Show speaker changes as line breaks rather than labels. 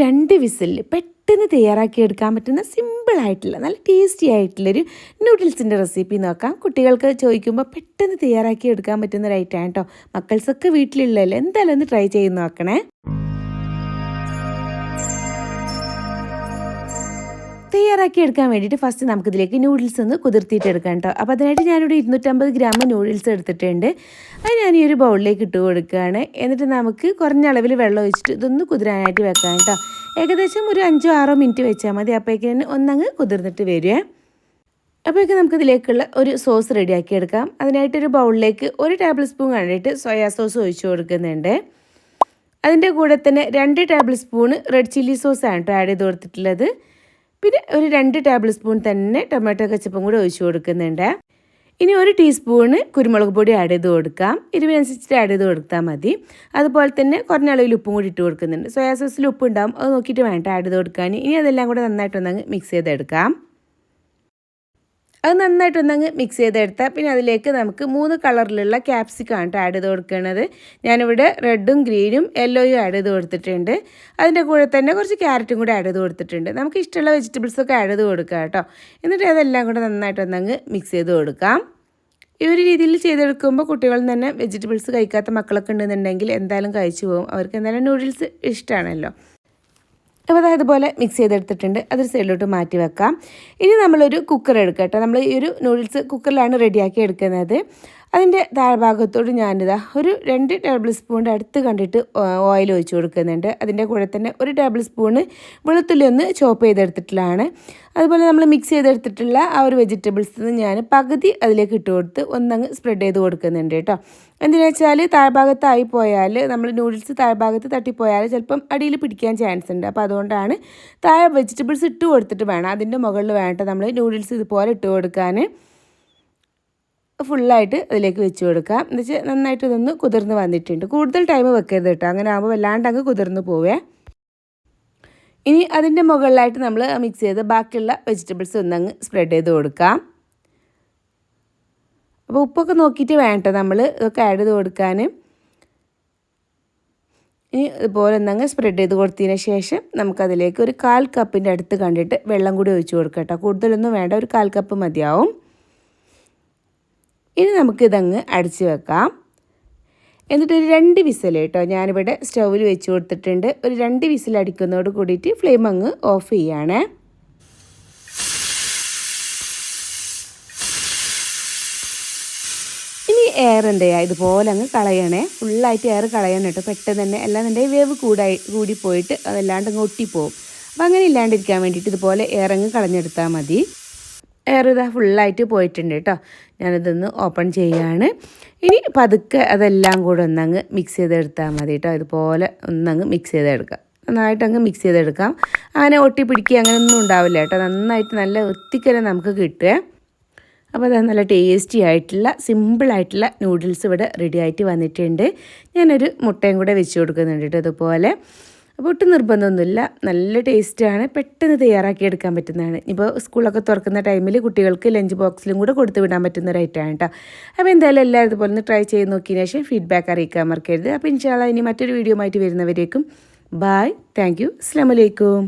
രണ്ട് വിസിലിൽ പെട്ടെന്ന് തയ്യാറാക്കി എടുക്കാൻ പറ്റുന്ന സിമ്പിളായിട്ടുള്ള നല്ല ടേസ്റ്റി ആയിട്ടുള്ളൊരു നൂഡിൽസിന്റെ റെസിപ്പി നോക്കാം. കുട്ടികൾക്ക് ചോദിക്കുമ്പോൾ പെട്ടെന്ന് തയ്യാറാക്കി എടുക്കാൻ പറ്റുന്ന ഒരു ഐറ്റമാണ് കേട്ടോ മക്കൾസൊക്കെ വീട്ടിലുള്ളതല്ലേ? എന്തായാലും ഒന്ന് ട്രൈ ചെയ്ത് നോക്കണേ. തയ്യാറാക്കി എടുക്കാൻ വേണ്ടിയിട്ട് ഫസ്റ്റ് നമുക്കിതിലേക്ക് നൂഡിൽസ് ഒന്ന് കുതിർത്തിയിട്ട് എടുക്കാം കേട്ടോ അപ്പോൾ അതിനായിട്ട് ഞാനിവിടെ ഇരുന്നൂറ്റമ്പത് ഗ്രാം നൂഡിൽസ് എടുത്തിട്ടുണ്ട്. അത് ഞാൻ ഈ ഒരു ബൗളിലേക്ക് ഇട്ട് കൊടുക്കുകയാണ്. എന്നിട്ട് നമുക്ക് കുറഞ്ഞ അളവിൽ വെള്ളം ഒഴിച്ചിട്ട് ഇതൊന്ന് കുതിരാനായിട്ട് വെക്കാം കേട്ടോ ഏകദേശം ഒരു അഞ്ചോ ആറോ മിനിറ്റ് വെച്ചാൽ മതി. അപ്പോഴേക്കും ഒന്നങ്ങ് കുതിർന്നിട്ട് വരുവേ അപ്പോഴേക്കും നമുക്കിതിലേക്കുള്ള ഒരു സോസ് റെഡിയാക്കി എടുക്കാം. അതിനായിട്ട് ഒരു ബൗളിലേക്ക് ഒരു ടേബിൾ സ്പൂൺ കണ്ടിട്ട് സോയാ സോസ് ഒഴിച്ച് കൊടുക്കുന്നുണ്ട്. അതിന്റെ കൂടെ തന്നെ രണ്ട് ടേബിൾ സ്പൂണ് റെഡ് ചില്ലി സോസാണ് കേട്ടോ ആഡ് ചെയ്ത് കൊടുത്തിട്ടുള്ളത്. പിന്നെ ഒരു രണ്ട് ടേബിൾ സ്പൂൺ തന്നെ ടൊമാറ്റോ കച്ചപ്പും കൂടി ഒഴിച്ചു കൊടുക്കുന്നുണ്ട്. ഇനി ഒരു ടീസ്പൂണ് കുരുമുളക് പൊടി ആഡ് ചെയ്ത് കൊടുക്കാം. ഇരുവിനനുസരിച്ചിട്ട് ആഡ് ചെയ്ത് കൊടുത്താൽ മതി. അതുപോലെ തന്നെ കുറഞ്ഞ അളവിൽ ഉപ്പും കൂടി ഇട്ട് കൊടുക്കുന്നുണ്ട്. സോയാ സോസിൽ ഉപ്പ് ഉണ്ടാവും അത് നോക്കിയിട്ട് വേണ്ട ആഡ് ചെയ്ത് കൊടുക്കാൻ ഇനി അതെല്ലാം കൂടെ നന്നായിട്ടൊന്നങ്ങ് മിക്സ് ചെയ്തെടുക്കാം. അത് നന്നായിട്ടൊന്നങ്ങ് മിക്സ് ചെയ്തെടുത്താൽ പിന്നെ അതിലേക്ക് നമുക്ക് മൂന്ന് കളറിലുള്ള ക്യാപ്സിക്കാണ് കേട്ടോ ആഡ് ചെയ്ത് കൊടുക്കുന്നത് ഞാനിവിടെ റെഡും ഗ്രീനും യെല്ലോയും ആഡ് ചെയ്ത് കൊടുത്തിട്ടുണ്ട് അതിന്റെ കൂടെ തന്നെ കുറച്ച് ക്യാരറ്റും കൂടി ആഡ് ചെയ്ത് കൊടുത്തിട്ടുണ്ട് നമുക്ക് ഇഷ്ടമുള്ള വെജിറ്റബിൾസൊക്കെ ആഡ് ചെയ്ത് കൊടുക്കുക കേട്ടോ. എന്നിട്ട് അതെല്ലാം കൂടെ നന്നായിട്ടൊന്നങ്ങ് മിക്സ് ചെയ്ത് കൊടുക്കാം ഈ ഒരു രീതിയിൽ ചെയ്തെടുക്കുമ്പോൾ കുട്ടികൾ തന്നെ വെജിറ്റബിൾസ് കഴിക്കാത്ത മക്കളൊക്കെ ഉണ്ടെന്നുണ്ടെങ്കിൽ എന്തായാലും കഴിച്ചു പോകും. അവർക്ക് എന്തായാലും നൂഡിൽസ് ഇഷ്ടമാണല്ലോ. അപ്പോൾ അത് ഇതുപോലെ മിക്സ് ചെയ്തെടുത്തിട്ടുണ്ട്. അതൊരു സൈഡിലോട്ട് മാറ്റി വെക്കാം. ഇനി നമ്മളൊരു കുക്കർ എടുക്കാം കേട്ടോ. നമ്മൾ ഈ ഒരു നൂഡിൽസ് കുക്കറിലാണ് റെഡിയാക്കി എടുക്കുന്നത്. അതിന്റെ താഴ്ഭാഗത്തോട് ഞാനിതാ ഒരു രണ്ട് ടേബിൾ സ്പൂണിന്റെ അടുത്ത് കണ്ടിട്ട് ഓയിൽ ഒഴിച്ച് കൊടുക്കുന്നുണ്ട്. അതിന്റെ കൂടെ തന്നെ ഒരു ടേബിൾ സ്പൂണ് വെളുത്തുള്ളി ഒന്ന് ചോപ്പ് ചെയ്തെടുത്തിട്ടുള്ളതാണ്. അതുപോലെ നമ്മൾ മിക്സ് ചെയ്തെടുത്തിട്ടുള്ള ആ ഒരു വെജിറ്റബിൾസ് ഞാൻ പകുതി അതിലേക്ക് ഇട്ട് കൊടുത്ത് ഒന്നങ്ങ് സ്പ്രെഡ് ചെയ്ത് കൊടുക്കുന്നുണ്ട് കേട്ടോ. എന്തിനാ വെച്ചാൽ താഴ്ഭാഗത്തായി പോയാൽ നമ്മൾ നൂഡിൽസ് താഴ്ഭാഗത്ത് തട്ടിപ്പോയാൽ ചിലപ്പം അടിയിൽ പിടിക്കാൻ ചാൻസ് ഉണ്ട്. അപ്പോൾ അതുകൊണ്ടാണ് താഴെ വെജിറ്റബിൾസ് ഇട്ട് കൊടുത്തിട്ട് വേണം. അതിന്റെ മുകളിൽ വേണ്ട നമ്മൾ നൂഡിൽസ് ഇതുപോലെ ഇട്ട് കൊടുക്കാൻ. ഫുള്ളായിട്ട് അതിലേക്ക് വെച്ച് കൊടുക്കാം എന്ന് വെച്ചാൽ നന്നായിട്ട് ഇതൊന്ന് കുതിർന്ന് വന്നിട്ടുണ്ട്. കൂടുതൽ ടൈം വെക്കരുത് കേട്ടോ. അങ്ങനെ ആകുമ്പോൾ വല്ലാണ്ട് അങ്ങ് കുതിർന്ന് പോവേ. ഇനി അതിന്റെ മുകളിലായിട്ട് നമ്മൾ മിക്സ് ചെയ്ത് ബാക്കിയുള്ള വെജിറ്റബിൾസ് ഒന്ന് അങ്ങ് സ്പ്രെഡ് ചെയ്ത് കൊടുക്കാം അപ്പോൾ ഉപ്പൊക്കെ നോക്കിയിട്ട് വേണ്ട നമ്മൾ ഇതൊക്കെ ആഡ് ചെയ്ത് കൊടുക്കാൻ. ഇനി ഇതുപോലെ ഒന്നങ്ങ് സ്പ്രെഡ് ചെയ്ത് കൊടുത്തതിന് ശേഷം നമുക്കതിലേക്ക് ഒരു കാൽ കപ്പിന്റെ അടുത്ത് കണ്ടിട്ട് വെള്ളം കൂടി ഒഴിച്ച് കൊടുക്കാം കേട്ടോ. കൂടുതലൊന്നും വേണ്ട. ഒരു കാൽ കപ്പ് മതിയാവും. ഇനി നമുക്കിതങ്ങ് അടിച്ച് വെക്കാം. എന്നിട്ട് ഒരു രണ്ട് വിസിൽ കേട്ടോ. ഞാനിവിടെ സ്റ്റൗവിൽ വെച്ച് കൊടുത്തിട്ടുണ്ട്. ഒരു രണ്ട് വിസിൽ അടിക്കുന്നതോട് കൂടിയിട്ട് ഫ്ലെയിം അങ്ങ് ഓഫ് ചെയ്യാണ്. ഇനി എയർ എന്താ ഇതുപോലെ അങ്ങ് കളയണേ. ഫുള്ളായിട്ട് എയർ കളയണം കേട്ടോ. പെട്ടെന്ന് തന്നെ അല്ലാന്നുണ്ടെങ്കിൽ വേവ് കൂടായി കൂടി പോയിട്ട് അതല്ലാണ്ട് അങ്ങ് ഒട്ടിപ്പോവും. അപ്പം അങ്ങനെ ഇല്ലാണ്ടിരിക്കാൻ വേണ്ടിയിട്ട് ഇതുപോലെ എയർ അങ്ങ് കളഞ്ഞെടുത്താൽ മതി. എയർ ഇതാ ഫുള്ളായിട്ട് പോയിട്ടുണ്ട് കേട്ടോ ഞാനിതൊന്ന് ഓപ്പൺ ചെയ്യാണ്. ഇനി പതുക്കെ അതെല്ലാം കൂടെ ഒന്നങ്ങ് മിക്സ് ചെയ്തെടുത്താൽ മതി കേട്ടോ ഇതുപോലെ ഒന്നങ്ങ് മിക്സ് ചെയ്തെടുക്കാം. നന്നായിട്ട് അങ്ങ് മിക്സ് ചെയ്തെടുക്കാം. അങ്ങനെ ഒട്ടി പിടിക്കുക അങ്ങനെയൊന്നും ഉണ്ടാവില്ല കേട്ടോ നന്നായിട്ട് നല്ല ഒത്തിക്കരെ നമുക്ക് കിട്ടുക അപ്പോൾ അത് നല്ല ടേസ്റ്റി ആയിട്ടുള്ള സിമ്പിളായിട്ടുള്ള നൂഡിൽസ് ഇവിടെ റെഡി ആയിട്ട് വന്നിട്ടുണ്ട്. ഞാനൊരു മുട്ടയും കൂടെ വെച്ച് കൊടുക്കുന്നുണ്ട് കേട്ടോ അതുപോലെ അപ്പോൾ ഒട്ടും നിർബന്ധമൊന്നുമില്ല. നല്ല ടേസ്റ്റാണ്. പെട്ടെന്ന് തയ്യാറാക്കി എടുക്കാൻ പറ്റുന്നതാണ്. ഇപ്പോൾ സ്കൂളൊക്കെ തുറക്കുന്ന ടൈമിൽ കുട്ടികൾക്ക് ലഞ്ച് ബോക്സിലും കൂടെ കൊടുത്തു വിടാൻ പറ്റുന്ന ഒരു ഐറ്റമാണ് കേട്ടോ അപ്പോൾ എന്തായാലും എല്ലാവരും ഇതുപോലെ ഒന്ന് ട്രൈ ചെയ്ത് നോക്കിയതിന് ശേഷം ഫീഡ്ബാക്ക് അറിയിക്കാൻ മറക്കരുത്. അപ്പോൾ ഇൻഷാല്ല ഇനി മറ്റൊരു വീഡിയോ ആയിട്ട് വരുന്നവരേക്കും. ബായ് താങ്ക് യു അസ്സാം വലൈക്കും